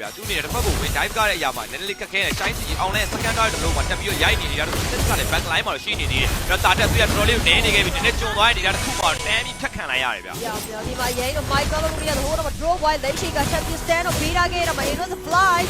ဗျာသူနေတစ်ဖက်ကိုဝင် dive ကားတဲ့အရာမှာနည်းနည်းလေးခက်ခဲတယ် shine စီအောင်လဲ second ကားတစ်လုံးမှာတက်ပြီးတော့ရိုက်နေနေတာတော့စစ်ကလည်း back line မှာတော့ရှိနေသေးတယ်တော့တာတက်သူကတော်တော်လေးနေနေခဲ့ပြီနည်းနည်းကျွံသွားနေတာတစ်ခုမှတန်းပြီးဖြတ်ခံလိုက်ရတယ်ဗျာ Ja, ja, die maar jij nog Michael ook niet horen maar draw wide leeg ik heb je stand op hier gaan maar in the fly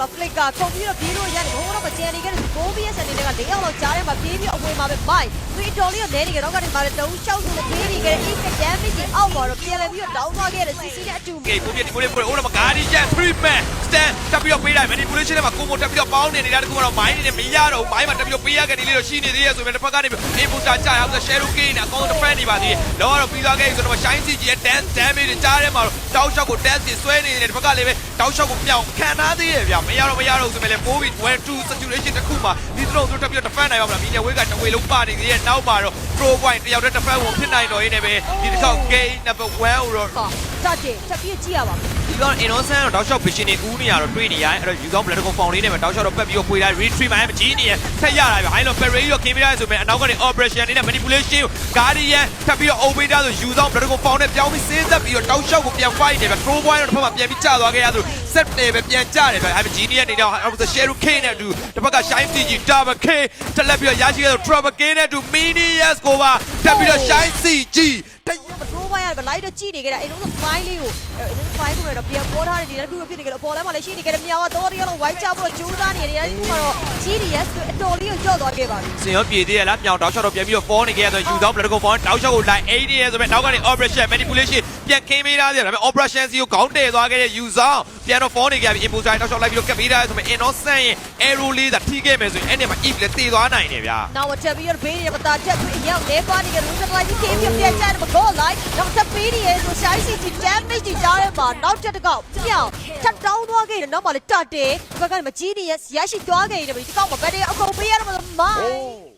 stand je op maar flick ga kom hier op hier ja die horen maar Jenny get go be as and they got deal on jare maar baby op weer maar met mij we dolly on nee တော့ကနေမှာတော့ရှောက်နေတဲ့ baby ကအိတ်က damage ကြီးအောက်မှာတော့ပြန်လဲပြီးတော့ down သွားခဲ့တယ် CC နဲ့အတူကဲပုံပြဒီကိုလေးကိုလေးဟိုတော့မကားဒီကျန်3 man stand တက်ပြီးတော့ပေးလိုက် manipulation နဲ့မှာကိုမိုတက်ပြီးတော့ပေါင်းနေနေတာတခုကတော့ mind နေမရတော့ mind မှာတက်ပြီးတော့ပေးရခဲ့တယ်လေးတော့ရှိနေသေးရဲ့ဆိုပေမဲ့တစ်ဖက်ကနေ imposter ကြာရောက်ဆို share gain နဲ့အကောင့် defend နေပါသေးတယ်တော့ကတော့ပြီးသွားခဲ့ပြီဆိုတော့ shine စီကြီးရဲ့ dance damage ကြားထဲမှာတော့တောက်ရှောက်ကို dance တွေဆွဲနေတယ်တစ်ဖက်ကလည်းပဲတောက်ရှောက်ကိုပြောင်းခံထားသေးရဲ့ဗျမရတော့မရတော့ဆိုပေမဲ့လည်းပိုးပြီး1 2 situation တစ်ခုမှာဒီတော့သူတက်ပြီးတော့ defend နိုင်အောင်မလား media wave ကတဝေလုံးပါနေသေးရဲ့နောက်မှာတော့ pro point တယောက်တည်း defend ဝင်ဖြစ်နိုင်တော့ရင်းနဲ့ပဲဒီတစ်ခေါက် game number 1ကိုတော့ကတတ်တယ်တက်ပြီးကြည့်ရပါမယ်ဒီ ကောင် innocent တော့တောက်လျှောက် vision တွေကူးနေရတော့တွေးနေရတယ်အဲ့တော့ you got political phone လေးနဲ့ပဲတောက်လျှောက်တော့ပက်ပြီးတော့ပွေလိုက် retrieve မှမကြီးနေရထက်ရတာပဲ high low parry ရော camera ဆိုပေမဲ့အနောက်ကနေ operation လေးနဲ့ manipulation guardian ထပ်ပြီးတော့ open တာဆို you got political phone နဲ့ပြောင်းပြီးစဉ်းသက်ပြီးတော့တောက်လျှောက်ကိုပြန် fight နေပဲ throw point တော့တစ်ဖက်မှာပြန်ပြီးကျသွားခဲ့ရသူ set တွေပဲပြန်ကျတယ်ပဲအဲ့ဒီ genius နေတော့ out of the share k နဲ့တူတစ်ဖက်က shine cg double k တက်လက်ပြီးတော့ရရှိခဲ့တော့ trouble k နဲ့တူ mini yes ကိုပါထပ်ပြီးတော့ shine cg တမထိုးပါရပါလိုက်တော့ကြည့်နေကြတာအဲ့တော့ file လေးကိုအဲ့ဒါ file ကိုတော့ပြန်ပေါ်ထားတယ်ဒီတစ်ခုဖြစ်နေကြတော့ပေါ်လဲမှာလည်းရှိနေကြတယ်မြောင်ကတော့တရားလုံး white ချဖို့ကြိုးစားနေတယ်ဒီမှာတော့ GDS ဆိုအတော်လေးကိုကြော့သွားခဲ့ပါပြီစင်ရောပြေသေးရလားမြောင်တောက်ရှော့တော့ပြန်ပြီးတော့ fall နေခဲ့ရဆိုယူသော political phone တောက်ရှော့ကို line 80ရဲဆိုပေမဲ့နောက်ကနေ operation manipulation ပြန်ခင်းပေးထားတယ်ဒါပေမဲ့ operation စီကိုခေါင်းတည်သွားခဲ့တဲ့ယူသောပြန်တော့ fall နေခဲ့ပြီ imposter တောက်ရှော့လိုက်ပြီးတော့ကပ်ပေးထားတယ်ဆိုပေမဲ့ innocent ရဲ့ arrow လေးသာထိခဲ့မယ်ဆိုရင်အဲ့ဒီမှာ if လည်းတည်သွားနိုင်တယ်ဗျာနောက်ထပ်ပြီးတော့ဘေးရပတာချက်ပြီးရောက်နေပါနေကြလို့တော့ဒီ game ပြပြန်ချတယ်မကောလိုက်နောက်ထပ်ဘေးရဆိုရှိုင်းစီတီ damage ကြီးကြားထဲမှာနောက်ထပ်တစ်ကောက်ပြောင်းထပ်တောင်းသွားခဲ့တယ်နောက်မှလည်းတတ်တယ်ဘက်ကမကြီးနေရရရှိသွားခဲ့တယ်ဒီကောက်မှာဘယ်တည်းအကုန်ပေးရတော့မိုင်း